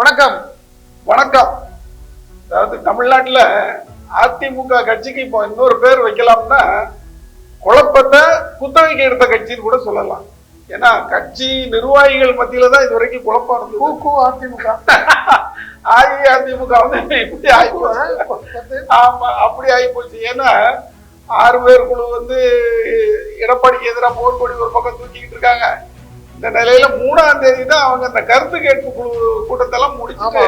வணக்கம். வணக்கம். அதாவது தமிழ்நாட்டுல அதிமுக கட்சிக்கு இப்போ இன்னொரு பேர் வைக்கலாம்னா குழப்பத்தை குத்தகைக்கு எடுத்த கட்சின்னு கூட சொல்லலாம். ஏன்னா கட்சி நிர்வாகிகள் மத்தியில தான் இது வரைக்கும் குழப்பம் இருந்தது கூக்கு அதிமுக. அஇஅதிமுக வந்து இப்படி ஆயிப்போச்சு ஆமா அப்படி ஆயிப்போச்சு ஏன்னா ஆறு பேர் குழு வந்து எடப்பாடிக்கு எதிராக போர்க்கொடி ஒரு பக்கம் தூக்கிக்கிட்டு இருக்காங்க. இந்த நிலையில மூணாம் தேதி தான் அவங்க அந்த கருத்து கேட்பு குழு கூட்டத்தெல்லாம் முடிச்சுட்டு.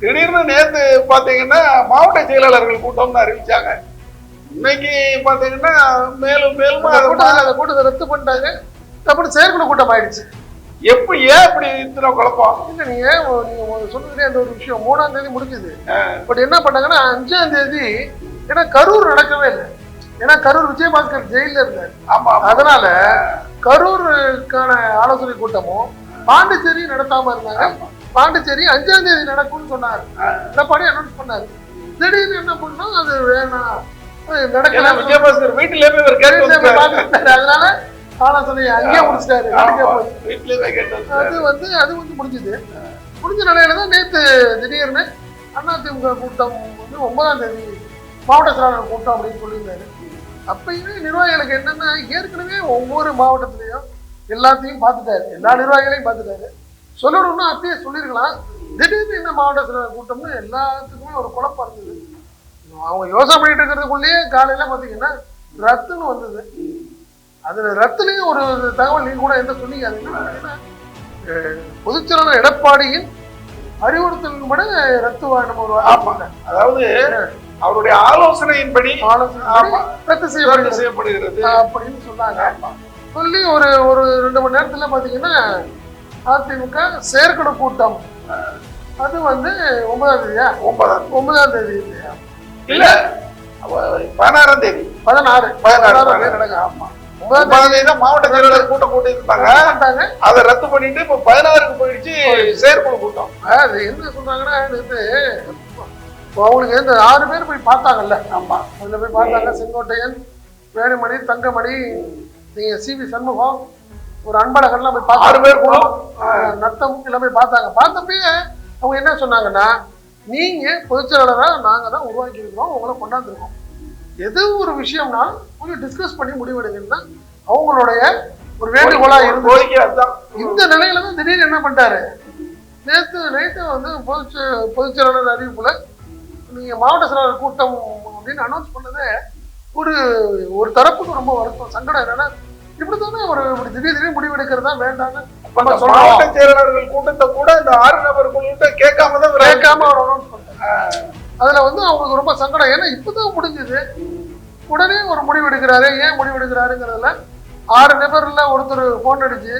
திடீர்னு நேத்து பாத்தீங்கன்னா மாவட்ட செயலாளர்கள் கூட்டம்னு அறிவிச்சாங்க. இன்னைக்கு பாத்தீங்கன்னா மேலும் மேலும் அந்த கூட்டத்தை ரத்து பண்ணிட்டாங்க. அப்புறம் செயற்குழு கூட்டம் ஆயிடுச்சு. எப்படி ஏன் இப்படி இத்தனை குழப்பம்? இல்ல நீங்க நீங்க சொன்னதுலேயே அந்த ஒரு விஷயம் மூணாம் தேதி முடிஞ்சது. பட் என்ன பண்ணாங்கன்னா அஞ்சாம் தேதி ஏன்னா கரூர் நடக்கவே இல்லை. ஏன்னா கரூர் விஜயபாஸ்கர் ஜெயில இருந்தார். ஆமா. அதனால கரூருக்கான ஆலோசனை கூட்டமும் பாண்டிச்சேரி நடத்தாம இருந்தாங்க. பாண்டிச்சேரி அஞ்சாம் தேதி நடக்கும்னு சொன்னாரு. எடப்பாடி அனௌன்ஸ் பண்ணாரு. திடீர்னு என்ன பண்ணோம்? அது வேணாம் நடக்கல. விஜயபாஸ்கர் வீட்டுல. அதனால ஆலோசனை அங்கேயே முடிச்சிட்டாரு. அது வந்து அது வந்து முடிஞ்சது. முடிஞ்ச நிலையில தான் நேத்து திடீர்னு அதிமுக கூட்டம் வந்து ஒன்பதாம் தேதி மாவட்ட செயலாளர் கூட்டம் அப்படின்னு சொல்லியிருந்தாரு. அப்பயுமே நிர்வாகிகளுக்கு என்னன்னா ஏற்கனவே ஒவ்வொரு மாவட்டத்திலையும் எல்லாத்தையும் பார்த்துட்டாரு. எல்லா நிர்வாகிகளையும் பார்த்துட்டாரு. சொல்லணும்னா அப்பயே சொல்லியிருக்கலாம் திடீர்னு என்ன மாவட்ட செயலாளர் கூட்டம்னு எல்லாத்துக்குமே ஒரு குழப்பம் இருந்தது. அவங்க யோசனை பண்ணிட்டு இருக்கிறதுக்குள்ளேயே காலையில பார்த்தீங்கன்னா ரத்துன்னு வந்தது. அதுல ரத்துலயும் ஒரு தகவல் நீங்க கூட பார்த்தீங்கன்னா, அஹ், பொதுச்செயலாளர் எடப்பாடியின் அறிவுறுத்தலின் பட ரத்து நம்ம ஒரு ஆமா. அதாவது அவருடைய ஆலோசனையின்படி. ரத்து செய்யப்படுகிறது. அப்படின்னு சொன்னாங்க. சொல்லி ஒரு ஒரு ரெண்டு மணி நேரத்துல பாத்தீங்கன்னா அதிமுக செயற்குழு கூட்டம். அது வந்து ஒன்பதாம் தேதியா? ஒன்பதாம் ஒன்பதாம் தேதி? இல்ல பதினாறாம் தேதி. பதினாறு. பதினாறு. நடக்கும் ஆமா. ஒன்பதாம் தேதி தான் மாவட்ட செயலாளர் கூட்டம் கூட்டி இருந்தாங்க அதை ரத்து பண்ணிட்டு இப்ப பதினாறுக்கு போயிடுச்சு செயற்குழு கூட்டம். அது என்ன சொன்னாங்கன்னா அவங்களுக்கு இந்த ஆறு பேர் போய் பார்த்தாங்கல்ல? ஆமா. அதுல போய் பார்த்தாங்க செங்கோட்டையன் வேலுமணி தங்கமணி நீங்க சிவி சண்முகம் ஒரு அன்பழகன்லாம் போய் ஆறு பார்த்தாங்க பேர் ஆஹ் நத்தம் எல்லாம் போய் பார்த்தாங்க. பார்த்தப்பயே அவங்க என்ன சொன்னாங்கன்னா நீங்க பொதுச்செயலாளரா நாங்க தான் உருவாக்கி இருக்கிறோம் உங்களை கொண்டாந்துருக்கோம். எது ஒரு விஷயம்னா கொஞ்சம் டிஸ்கஸ் பண்ணி முடிவெடுங்கன்னு தான் அவங்களுடைய ஒரு வேண்டுகோளா இருந்து இந்த நிலையில தான் திடீர்னு என்ன பண்ணிட்டாரு? நேத்து நைட்டு வந்து பொதுச் பொதுச் செயலாளர் அறிவிப்புல நீங்க மாவட்ட செயலாளர் கூட்டம் அப்படின்னு அனௌன்ஸ் பண்ணதே ஒரு ஒரு தரப்புக்கு ரொம்ப வருத்தம் சங்கடம். என்னன்னா இப்படித்தானே ஒரு இப்படி திடீர் திடீர்னு முடிவெடுக்கிறதா வேண்டாம்னு நம்ம சொல்றோம். மாவட்ட செயலாளர்கள் கூட்டத்தை கூட இந்த ஆறு நபர் குழுட்ட கேட்காம தான் கேட்காம அவர் அனௌன்ஸ் பண்ணாரு. ஆஹ் அதுல வந்து அவங்களுக்கு ரொம்ப சங்கடம். ஏன்னா இப்பதான் முடிஞ்சது. உடனே ஒரு முடிவு எடுக்கிறாரு ஏன் முடிவு எடுக்கிறாருங்கிறதுல ஆறு நபர்ல ஒருத்தர் போன் அடிச்சு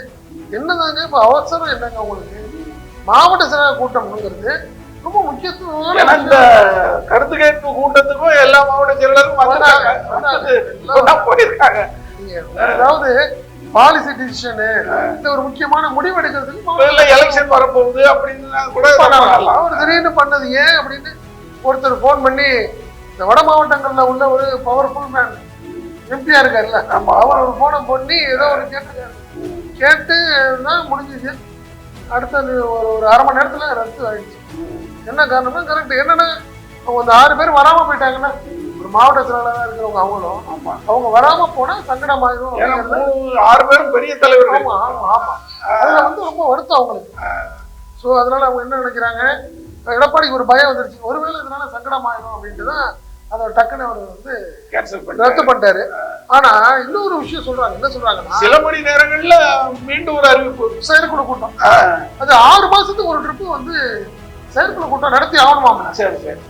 என்னதாங்க இப்ப அவசரம் என்னங்க உங்களுக்கு? மாவட்ட செயலாளர் கூட்டம்ங்கிறது ரொம்ப இந்த விஷயம். கருத்து கேட்பு கூட்டத்துக்கும் எல்லா மாவட்ட செயலாளரும் வந்தாங்க. போயிருக்காங்க. அதாவது பாலிசி டிசிஷனு இந்த ஒரு முக்கியமான முடிவு எடுக்கிறதுக்கு எலெக்ஷன் வரப்போகுது அப்படின்னு கூட. அவர் திடீர்னு பண்ணது ஏன் அப்படின்னு ஒருத்தர் ஃபோன் பண்ணி இந்த வட மாவட்டங்கள்ல உள்ள ஒரு பவர்ஃபுல் மேன் எம்பியா இருக்காருல்ல ஆமா. அவர் ஒரு போனை பண்ணி ஏதோ ஒரு கேட்டிருக்காரு. கேட்டு தான் முடிஞ்சிச்சு அடுத்த ஒரு ஒரு அரை மணி நேரத்துல ரத்து ஆயிடுச்சு. என்ன காரணம்னா கரெக்ட் என்னன்னா அவங்க அந்த ஆறு பேர் வராம போயிட்டாங்கன்னா ஒரு மாவட்ட செயலாளராக இருக்கிறவங்க அவங்களும். அவங்க வராம போனா சங்கடமாயிரும் ஏன்னா அப்படிங்கிறது மூணு ஆறு பேரும் பெரிய தலைவர்கள். ஆமா ஆமா ஆமா. அதுல வந்து ரொம்ப வருத்தம் அவங்களுக்கு. சோ அதனால அவங்க என்ன நினைக்கிறாங்க எடப்பாடிக்கு ஒரு பயம் வந்துருச்சு. ஒருவேளை இதனால சங்கடமாயிரும் அப்படின்ட்டு தான் அதை டக்குன்னு அவர் வந்து கேன்சல் ரத்து பண்ணி பண்ணிட்டாரு ஆனா இன்னொரு விஷயம் சொல்றாங்க. என்ன சொல்றாங்கன்னா சில மணி நேரங்கள்ல மீண்டும் ஒரு அறிவிப்பு. செயற்குழு கூட்டம். அது ஆறு மாசத்துக்கு ஒரு ட்ரிப்பு வந்து செயற்குழு கூட்டம் நடத்தி ஆகணுமாம். சரி சரி.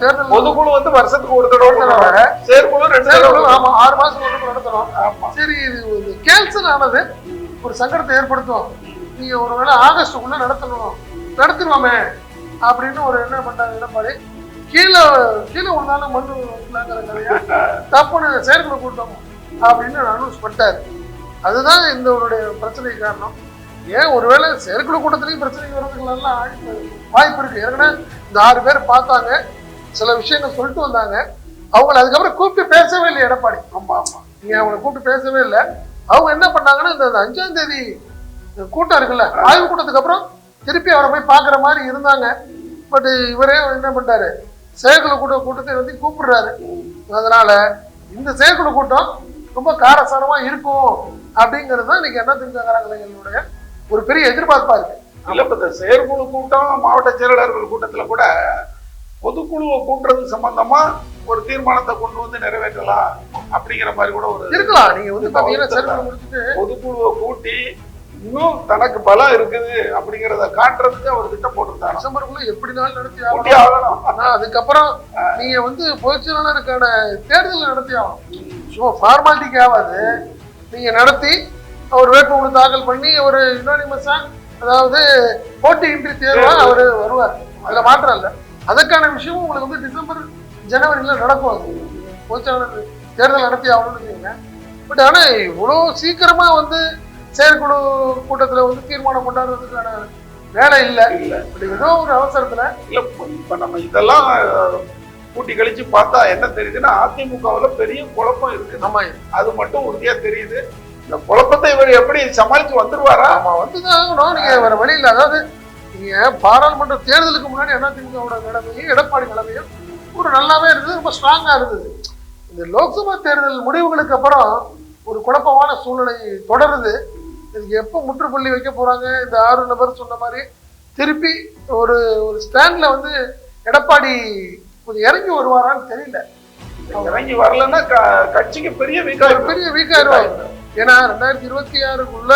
தேர்தல் பொதுக்குழு வந்து வருஷத்துக்கு ஒரு தடவை. செயற்குழு ரெண்டு செயற்குழு ஆமா. ஆறு மாசத்துக்கு ஒரு நடத்தணும். சரி இது கேன்சல் ஆனது ஒரு சங்கடத்தை ஏற்படுத்தும். நீங்க ஒருவேளை ஆகஸ்டுக்குள்ள நடத்தணும். நடத்திடுவோமே. அப்படின்னு ஒரு என்ன பண்ணாங்க எடப்பாடி கீழே கீழே விழுந்தாலும் மண்ணு வைக்கலாங்கிற கதையா? தப்புன்னு செயற்குழு கூட்டம் அப்படின்னு அனௌன்ஸ் பண்ணிட்டாரு. அதுதான் இந்த பிரச்சனைக்கு காரணம். ஏன் ஒருவேளை செயற்குழு கூட்டத்திலையும் பிரச்சனை வர்றதுக்கெல்லாம் வாய்ப்பு வாய்ப்பு இருக்கு. ஏற்கனவே இந்த ஆறு பேர் பார்த்தாங்க. சில விஷயங்கள் சொல்லிட்டு வந்தாங்க. அவங்கள அதுக்கப்புறம் கூப்பிட்டு பேசவே இல்லை எடப்பாடி. ஆமா ஆமா. நீங்க அவங்களை கூப்பிட்டு பேசவே இல்லை. அவங்க என்ன பண்ணாங்கன்னா இந்த அஞ்சாம் தேதி இந்த கூட்டம் இருக்குல்ல ஆய்வு கூட்டத்துக்கு அப்புறம் திருப்பி அவரை போய் பார்க்குற மாதிரி இருந்தாங்க. பட் இவரே என்ன பண்ணிட்டாரு? செயற்குழு கூட்ட கூட்டத்தை வந்து கூப்பிடுறாரு. அதனால இந்த செயற்குழு கூட்டம் ரொம்ப காரசாரமா இருக்கும் அப்படிங்கிறது தான் இன்னைக்கு என்ன திமுகங்களுடைய ஒரு பெரிய எதிர்பார்ப்பா இருக்கு. இல்ல இப்ப இந்த செயற்குழு கூட்டம் மாவட்ட செயலாளர்கள் கூட்டத்துல கூட பொதுக்குழுவை கூட்டுறது சம்பந்தமா ஒரு தீர்மானத்தை கொண்டு வந்து நிறைவேற்றலாம் அப்படிங்கிற மாதிரி கூட ஒரு இருக்கலாம். நீங்க வந்து பாத்தீங்கன்னா பொதுக்குழுவை கூட்டி இன்னும் தனக்கு பலம் இருக்குது அப்படிங்கிறத காட்டுறதுக்கு அவர் திட்டம் போட்டிருந்தாங்க டிசம்பருக்குள்ள எப்படினாலும் நடத்தி கூட்டி ஆகணும். ஆனா அதுக்கப்புறம் நீங்க வந்து பொதுச் செயலாளருக்கான தேர்தல் நடத்தி ஆகணும். சும்மா ஃபார்மாலிட்டிக்கு ஆகாது. நீங்க நடத்தி அவர் வேட்புமனு தாக்கல் பண்ணி ஒரு யுனானிமஸா அதாவது போட்டியின்றி தேர்வா அவர் வருவார். அதுல மாற்றம் இல்லை. அதுக்கான விஷயமும் உங்களுக்கு வந்து டிசம்பர் ஜனவரியில நடக்கும் அது. பொதுச் செயலாளர் தேர்தல் நடத்தி ஆகணும்னு பட் ஆனா இவ்வளோ சீக்கிரமா வந்து செயற்குழு கூட்டத்துல வந்து தீர்மானம் கொண்டாடுறதுக்கான வேலை இல்லை. இல்ல பட் ஏதோ ஒரு அவசரத்துல இல்ல இப்ப- நம்ம இதெல்லாம் கூட்டி கழிச்சு பார்த்தா என்ன தெரியுதுன்னா அதிமுகவுல பெரிய குழப்பம் இருக்கு. ஆமா அது மட்டும் உறுதியா தெரியுது. இந்த குழப்பத்தை இவர் எப்படி சமாளிச்சு வந்துருவாரா? ஆமா வந்துதான் ஆகணும். நீங்க வேற வழி இல்லை. அதாவது நீங்க பாராளுமன்ற தேர்தலுக்கு முன்னாடி அதிமுகவோட நிலைமையும் எடப்பாடி நிலைமையும் ஒரு நல்லாவே இருந்தது ரொம்ப ஸ்ட்ராங்கா இருந்தது. இந்த லோக்சபா தேர்தல் முடிவுகளுக்கு அப்புறம் ஒரு குழப்பமான சூழ்நிலை தொடருது. இதுக்கு எப்போ முற்றுப்புள்ளி வைக்க போறாங்க? இந்த ஆறு நபர் சொன்ன மாதிரி திருப்பி ஒரு ஒரு ஸ்டாண்ட்ல வந்து எடப்பாடி கொஞ்சம் இறங்கி வருவாரான்னு தெரியல. இறங்கி வரலன்னா கட்சிக்கு பெரிய வீக்கா பெரிய வீக்கா இருவாங்க ஏன்னா ரெண்டாயிரத்தி இருபத்தி ஆறுக்குள்ள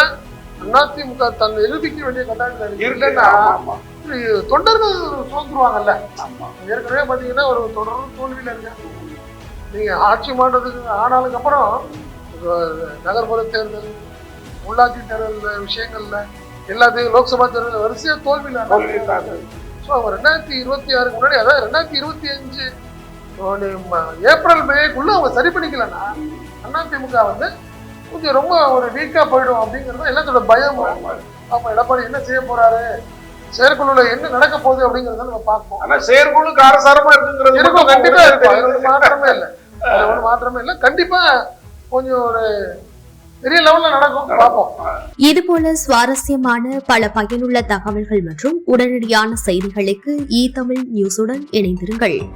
அதிமுக தன் நிரூபிக்க வேண்டிய கட்டாயத்தில் இருக்கு. இருக்கு இல்லைன்னா ஆமா, ஆமா, இது தொண்டர்கள் சோர்ந்துருவாங்கல்ல ஆமா. ஏற்கனவே பார்த்தீங்கன்னா ஒரு தொடர்ந்து தோல்வியில் இருக்காங்க நீங்க ஆட்சி மாற்றத்துக்கு ஆனாலுக்கு அப்புறம் நகர்ப்புற தேர்தல் உள்ளாட்சி தேர்தல் விஷயங்கள்ல எல்லாத்தையும் லோக்சபா தேர்தல் வரிசையா தோல்வியில். ஸோ அவங்க ரெண்டாயிரத்தி இருபத்தி ஆறுக்கு முன்னாடி அதாவது ரெண்டாயிரத்தி இருபத்தி அஞ்சு ஏப்ரல் மேக்குள்ள அவங்க சரி பண்ணிக்கலன்னா அதிமுக வந்து கொஞ்சம் ரொம்ப ஒரு வீக்கா போயிடும் அப்படிங்கிறது எல்லாத்தோட பயம். அப்ப எடப்பாடி என்ன செய்ய போறாரு? செயற்குழுல என்ன நடக்க போகுது அப்படிங்கறத நம்ம பார்ப்போம். ஆனா செயற்குழு காரசாரமா இருக்குங்கிறது இருக்கும் கண்டிப்பா. ஒரு மாற்றமே இல்லை. ஒரு மாற்றமே இல்லை. கண்டிப்பா கொஞ்சம் ஒரு பெரிய லெவல்ல நடக்கும். பார்ப்போம். இதுபோல சுவாரஸ்யமான பல பயனுள்ள தகவல்கள் மற்றும் உடனடியான செய்திகளுக்கு இ தமிழ் நியூஸுடன் இணைந்திருங்கள்.